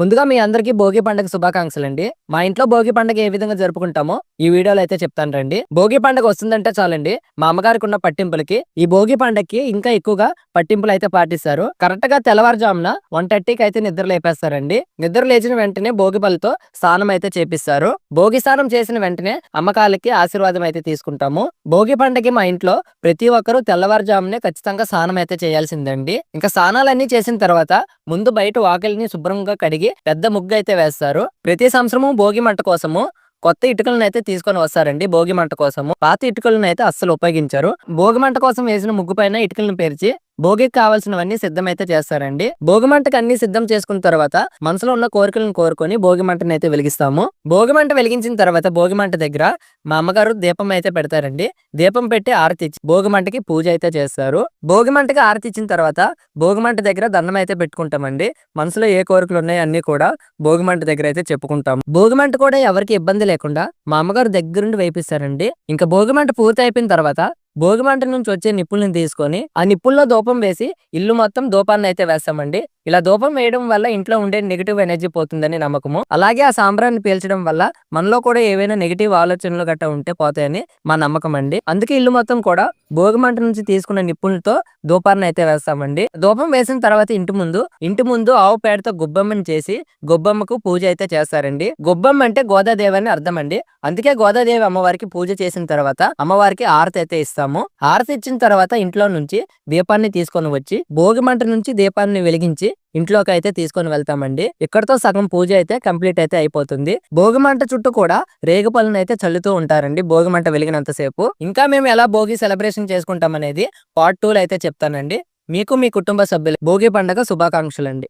ముందుగా మీ అందరికీ భోగి పండుగ శుభాకాంక్షలు అండి మా ఇంట్లో భోగి పండుగ ఏ విధంగా జరుపుకుంటామో ఈ వీడియోలో అయితే చెప్తాను రండి. భోగి పండుగ వస్తుందంటే చాలండి. మా అమ్మగారికి ఉన్న పట్టింపులకి ఈ భోగి పండుగకి ఇంకా ఎక్కువగా పట్టింపులు అయితే పాటిస్తారు. కరెక్ట్గా తెల్లవారుజామున వన్ థర్టీకి అయితే నిద్ర లేపేస్తారండి. నిద్ర లేచిన వెంటనే భోగి పళ్ళతో స్నానం అయితే చేపిస్తారు. భోగి స్నానం చేసిన వెంటనే అమ్మకాలకి ఆశీర్వాదం అయితే తీసుకుంటాము. భోగి పండుగకి మా ఇంట్లో ప్రతి ఒక్కరూ తెల్లవారుజామునే ఖచ్చితంగా స్నానం అయితే చేయాల్సిందండి. ఇంకా స్నానాలన్నీ చేసిన తర్వాత ముందు బయట వాకిలిని శుభ్రంగా కడిగి పెద్ద ముగ్గు అయితే వేస్తారు. ప్రతి సంవత్సరము భోగి మంట కోసము కొత్త ఇటుకలను అయితే తీసుకొని వస్తారండి భోగి మంట కోసము. పాత ఇటుకలను అయితే అస్సలు ఉపయోగించారు. భోగి మంట కోసం వేసిన ముగ్గు పైన ఇటుకలను పేర్చి భోగికి కావాల్సినవన్నీ సిద్ధమైతే చేస్తారండి. భోగిమంటకి అన్ని సిద్ధం చేసుకున్న తర్వాత మనసులో ఉన్న కోరికలను కోరుకొని భోగిమంటను అయితే వెలిగిస్తాము. భోగిమంట వెలిగించిన తర్వాత భోగిమంట దగ్గర మా అమ్మగారు దీపం అయితే పెడతారండి. దీపం పెట్టి ఆరతి ఇచ్చి పూజ అయితే చేస్తారు. భోగిమంటకి ఆరతి ఇచ్చిన తర్వాత భోగిమంట దగ్గర దండం అయితే పెట్టుకుంటామండి. మనసులో ఏ కోరికలు ఉన్నాయి అన్ని కూడా భోగిమంట దగ్గర అయితే చెప్పుకుంటాం భోగిమంట కూడా ఎవరికి ఇబ్బంది లేకుండా మా అమ్మగారు దగ్గరుండి వేపిస్తారండి. ఇంకా భోగిమంట పూర్తి అయిపోయిన తర్వాత భోగి మంట నుంచి వచ్చే నిప్పుల్ని తీసుకొని ఆ నిప్పుల్లో దూపం వేసి ఇల్లు మొత్తం దూపాన్ని అయితే వేస్తామండి. ఇలా దూపం వేయడం వల్ల ఇంట్లో ఉండే నెగిటివ్ ఎనర్జీ పోతుందని నమ్మకము. అలాగే ఆ సాంబ్రాన్ని పీల్చడం వల్ల మనలో కూడా ఏవైనా నెగిటివ్ ఆలోచనలు గట్టా ఉంటే పోతాయని మా నమ్మకం అండి అందుకే ఇల్లు మొత్తం కూడా భోగిమంట నుంచి తీసుకున్న నిప్పులతో దూపాన్ని అయితే వేస్తామండి. దూపం వేసిన తర్వాత ఇంటి ముందు ఇంటి ముందు ఆవు పేడతో గొబ్బమ్మని చేసి గొబ్బమ్మకు పూజ అయితే చేస్తారండి. గొబ్బమ్మ అంటే గోదాదేవి అని అర్థం అండి అందుకే గోదాదేవి అమ్మవారికి పూజ చేసిన తర్వాత అమ్మవారికి ఆరతి అయితే ఇస్తాము. ఆరతి ఇచ్చిన తర్వాత ఇంట్లో నుంచి దీపాన్ని తీసుకొని వచ్చి భోగిమంట నుంచి దీపాన్ని వెలిగించి ఇంట్లోకి అయితే తీసుకొని వెళ్తామండి. ఇక్కడతో సగం పూజ అయితే కంప్లీట్ అయితే అయిపోతుంది. భోగిమంట చుట్టూ కూడా రేగుపళ్ళను అయితే చల్లుతూ ఉంటారండి భోగిమంట వెలిగినంత సేపు. ఇంకా మేము ఎలా భోగి సెలబ్రేషన్ చేసుకుంటాం అనేది పార్ట్ టూలో అయితే చెప్తానండి. మీకు మీ కుటుంబ సభ్యులు భోగి పండుగ శుభాకాంక్షలు అండి